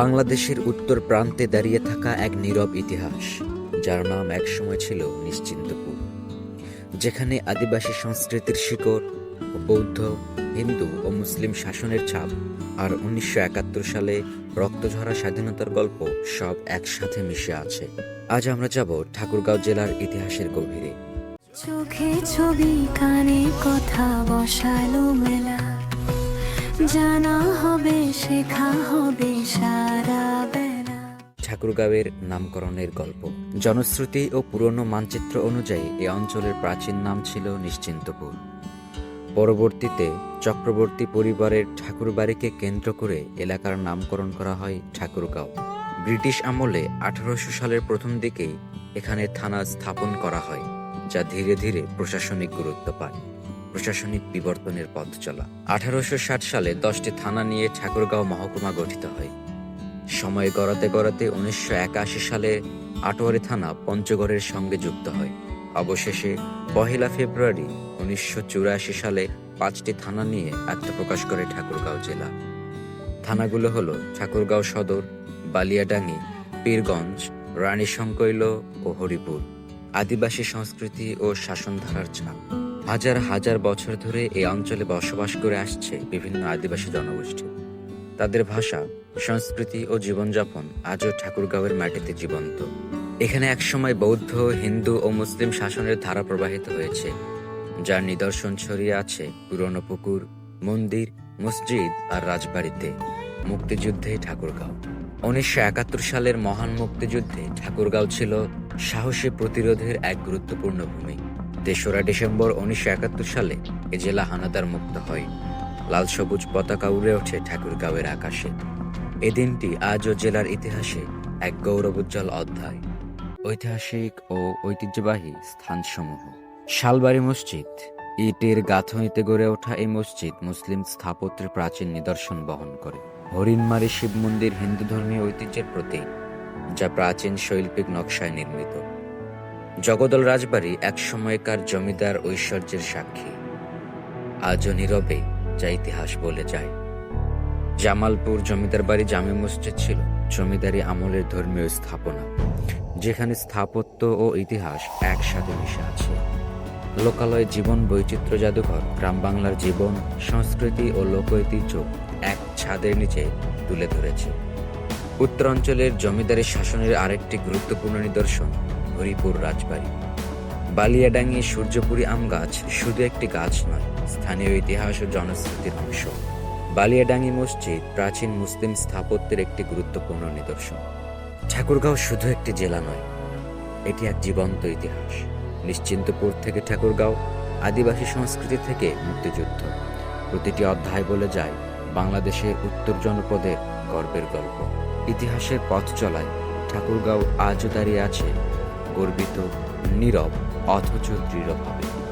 বাংলাদেশের উত্তর প্রান্তে দাঁড়িয়ে থাকা এক নীরব ইতিহাস, যার নাম একসময় ছিল নিশ্চিন্তপুর যেখানে আদিবাসী সংস্কৃতির শিকড়, বৌদ্ধ, হিন্দু ও মুসলিম শাসনের ছাপ আর উনিশশো একাত্তর সালে রক্তঝরা স্বাধীনতার গল্প সব একসাথে মিশে আছে। আজ আমরা যাব ঠাকুরগাঁও জেলার ইতিহাসের গভীরে। চোখে ছবি, কানে কথা বসালো মেলা। ঠাকুরগাঁওয়ের নামকরণের গল্প। জনশ্রুতি ও পুরনো মানচিত্র অনুযায়ী এই অঞ্চলের প্রাচীন নাম ছিল নিশ্চিন্তপুর। পরবর্তীতে চক্রবর্তী পরিবারের ঠাকুরবাড়িকে কেন্দ্র করে এলাকার নামকরণ করা হয় ঠাকুরগাঁও ব্রিটিশ আমলে আঠারোশো সালের প্রথম দিকেই এখানে থানা স্থাপন করা হয়, যা ধীরে ধীরে প্রশাসনিক গুরুত্ব পায়। প্রশাসনিক বিবর্তনের পথ চলা। আঠারোশো ষাট সালে দশটি থানা নিয়ে ঠাকুরগাঁও মহকুমা গঠিত হয়। সময় গড়াতে গড়াতে উনিশশো একাশি সালে আটোয়ারি থানা পঞ্চগড়ের সঙ্গে যুক্ত হয়। অবশেষে পহেলা ফেব্রুয়ারি উনিশশো চুরাশি সালে পাঁচটি থানা নিয়ে আত্মপ্রকাশ করে ঠাকুরগাঁও জেলা। থানাগুলো হলো ঠাকুরগাঁও সদর, বালিয়াডাঙ্গি, পীরগঞ্জ রানীশঙ্কৈল ও হরিপুর। আদিবাসী সংস্কৃতি ও শাসনধারার ছাপ। হাজার হাজার বছর ধরে এই অঞ্চলে বসবাস করে আসছে বিভিন্ন আদিবাসী জনগোষ্ঠী। তাদের ভাষা, সংস্কৃতি ও জীবনযাপন আজও ঠাকুরগাঁওয়ের মাটিতে জীবন্ত। এখানে একসময় বৌদ্ধ, হিন্দু ও মুসলিম শাসনের ধারা প্রবাহিত হয়েছে, যার নিদর্শন ছড়িয়ে আছে পুরনো পুকুর, মন্দির, মসজিদ আর রাজবাড়িতে। মুক্তিযুদ্ধে ঠাকুরগাঁও। উনিশশো একাত্তর সালের মহান মুক্তিযুদ্ধে ঠাকুরগাঁও ছিল সাহসী প্রতিরোধের এক গুরুত্বপূর্ণ ভূমি। তেসরা ডিসেম্বর উনিশশো একাত্তর সালে এ জেলা হানাদার মুক্ত হয়। লাল সবুজ পতাকা উড়ে ওঠে ঠাকুরগাঁওয়ের আকাশে। এ দিনটি আজও জেলার ইতিহাসে এক গৌরবোজ্জ্বল অধ্যায়। ঐতিহাসিক ও ঐতিহ্যবাহী স্থানসমূহ। শালবাড়ি মসজিদ। ইটের গাঁথনিতে গড়ে ওঠা এই মসজিদ মুসলিম স্থাপত্যের প্রাচীন নিদর্শন বহন করে। হরিণমারি শিব মন্দির হিন্দু ধর্মীয় ঐতিহ্যের প্রতীক, যা প্রাচীন শৈল্পিক নকশায় নির্মিত। জগদল রাজবাড়ি এক সময়কার জমিদার ঐশ্বর্যের সাক্ষী। আজও নীরবে যা ইতিহাস বলে যায়। জামালপুর জমিদার বাড়ি জামে মসজিদ ছিল জমিদারি আমলের ধর্মীয় স্থাপনা। যেখানে স্থাপত্য ও ইতিহাস একসাথে মিশে আছে। লোকালয় জীবন বৈচিত্র্য জাদুঘর, গ্রাম বাংলার জীবন, সংস্কৃতি ও লোক ঐতিহ্য এক ছাদের নিচে তুলে ধরেছে। উত্তরাঞ্চলের জমিদারি শাসনের আরেকটি গুরুত্বপূর্ণ নিদর্শন হরিপুর রাজবাড়ি। বালিয়াডাঙ্গি সূর্যপুরী আম গাছ শুধু একটি গাছ নয়, স্থানীয় ইতিহাস ও জনশ্রুতির অংশ। বালিয়াডাঙ্গি মসজিদ প্রাচীন মুসলিম স্থাপত্যের একটি গুরুত্বপূর্ণ নিদর্শন। ঠাকুরগাঁও শুধু একটি জেলা নয়, এটি এক জীবন্ত ইতিহাস। নিশ্চিন্তপুর থেকে ঠাকুরগাঁও, আদিবাসী সংস্কৃতি থেকে মুক্তিযুদ্ধ। প্রতিটি অধ্যায় বলে যায়, বাংলাদেশের উত্তর জনপদের গর্বের গল্প। ইতিহাসের পথ চলায় ঠাকুরগাঁও আজও দাঁড়িয়ে আছে গর্বিত নীরব অথচ দৃঢ়ভাবে।